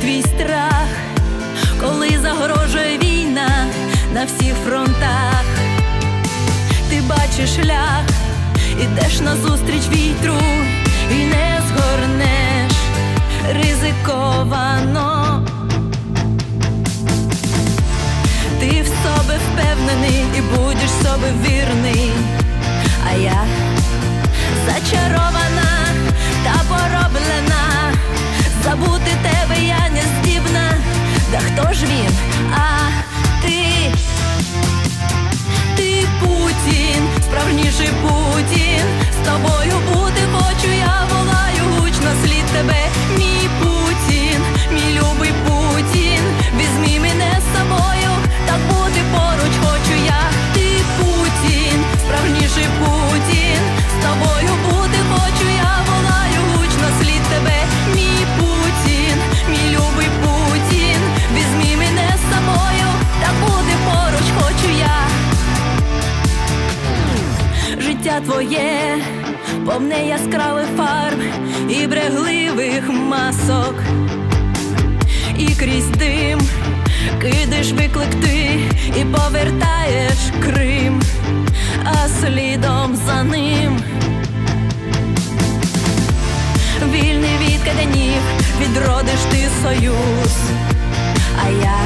твій страх, коли загрожує війна на всіх фронтах, ти бачиш шлях, ідеш назустріч вітру і не згорнеш ризиковано. Ти в собі впевнений і будеш собі вірний, а я зачарована. drzwi життя твоє, повне яскравих фарб і брегливих масок, і крізь дим кидиш виклик ти і повертаєш Крим, а слідом за ним. Вільний від каденів відродиш ти союз, а я.